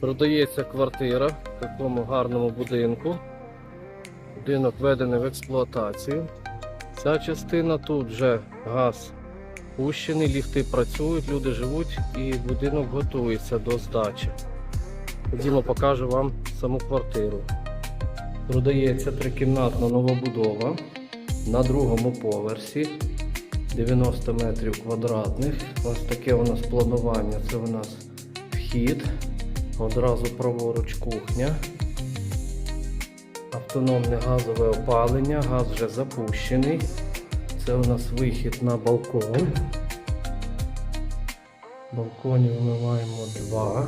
Продається квартира в такому гарному будинку. Будинок введений в експлуатацію. Ця частина тут вже газ пущений, ліфти працюють, люди живуть і будинок готується до здачі. Ходімо, покажу вам саму квартиру. Продається трикімнатна новобудова на другому поверсі. 90 метрів квадратних. Ось таке у нас планування. Це у нас вхід. Одразу праворуч кухня. Автономне газове опалення, газ вже запущений. Це у нас вихід на балкон. Балконів ми маємо два.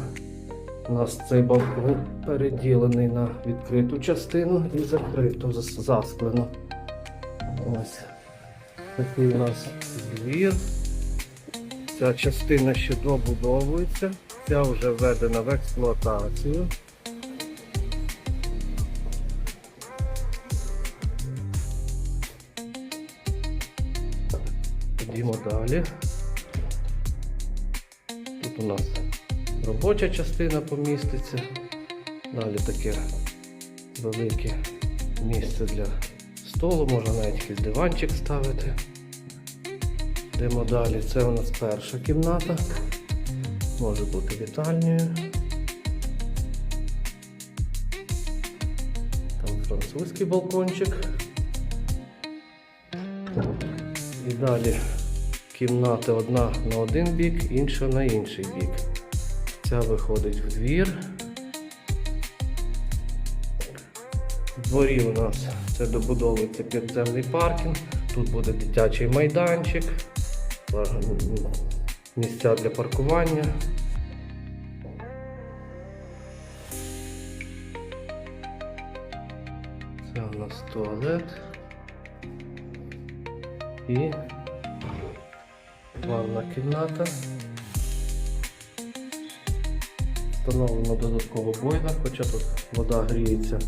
У нас цей балкон переділений на відкриту частину і закриту зас- засклену. Ось такий у нас двір. Ця частина ще добудовується, ця вже введена в експлуатацію. Ходімо далі. Тут у нас робоча частина поміститься. Далі таке велике місце для столу, можна навіть якийсь диванчик ставити. Йдемо далі. Це у нас перша кімната. Може бути вітальнею. Там французький балкончик. І далі кімната одна на один бік, інша на інший бік. Ця виходить в двір. В дворі у нас це добудовується підземний паркінг. Тут буде дитячий майданчик, пар- місця для паркування. Це у нас туалет. І ванна кімната. Встановлено додатково бойлер, хоча тут вода гріється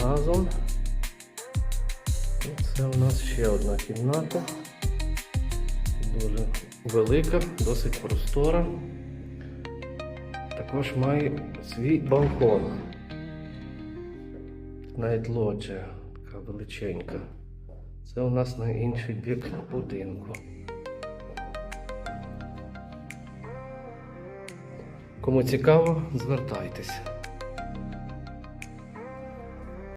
газом. І це у нас ще одна кімната. Дуже велика, досить простора. Також має свій балкон. Навіть лоджія така величенька. Це у нас на інший бік будинку. Кому цікаво, звертайтеся.